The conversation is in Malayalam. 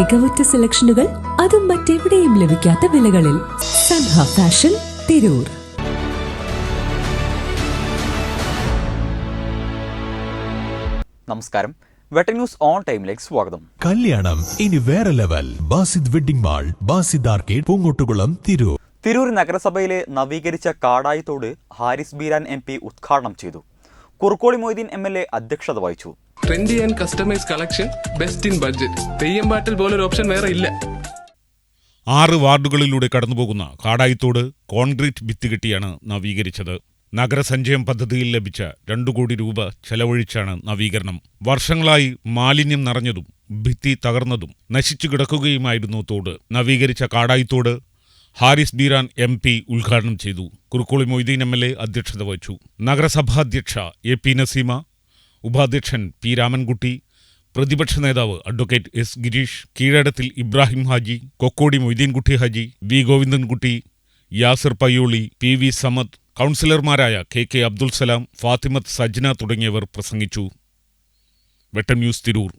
മികവുറ്റ സെലക്ഷനുകൾ അതും മറ്റെവിടെയും ലഭിക്കാത്ത വിലകളിൽ സൻഹ ഫാഷൻ തിരൂർ. നമസ്കാരം. വെട്ട ന്യൂസ് ഓൺ ടൈമിലേക്ക് സ്വാഗതം. കല്യാണം ഇനി വേറെ level. Basid wedding mall Basid arcade Poongottukulam Tirur. Tirur നഗരസഭയിലെ നവീകരിച്ച കാടായി തോട് ഹാരിസ് ബീരാൻ എം പി ഉദ്ഘാടനം ചെയ്തു. Kurukkoli Moideen M L A അധ്യക്ഷത വഹിച്ചു. Trendy and customise collection best in budget Theyyam പാട്ടിൽ പോലൊരു ഓപ്ഷൻ വേറെ ഇല്ല. ആറ് വാർഡുകളിലൂടെ കടന്നുപോകുന്ന കാടായിത്തോട് കോൺക്രീറ്റ് ഭിത്തി കെട്ടിയാണ് നവീകരിച്ചത്. നഗരസഞ്ചയം പദ്ധതിയിൽ ലഭിച്ച രണ്ടു കോടി രൂപ ചെലവഴിച്ചാണ് നവീകരണം. വർഷങ്ങളായി മാലിന്യം നിറഞ്ഞതും ഭിത്തി തകർന്നതും നശിച്ചു കിടക്കുകയുമായിരുന്നു തോട്. നവീകരിച്ച കാടായിത്തോട് ഹാരിസ് ബീരാൻ എം പി ഉദ്ഘാടനം ചെയ്തു. Kurukkoli Moideen M L A അധ്യക്ഷത വഹിച്ചു. നഗരസഭാധ്യക്ഷ എ പി നസീമ ഉപാധ്യക്ഷൻ പി രാമൻകുട്ടി പ്രതിപക്ഷ നേതാവ് advocate S Girish Keezhadathil Ibrahim Haji Kokkodi Moideenkutty Haji V Govindankutty Yasir Payyoli P V Samad കൗൺസിലർമാരായ കെ കെ അബ്ദുൽ സലാം ഫാത്തിമത്ത് സജ്ന തുടങ്ങിയവർ പ്രസംഗിച്ചു. വെട്ടം ന്യൂസ് തിരൂർ.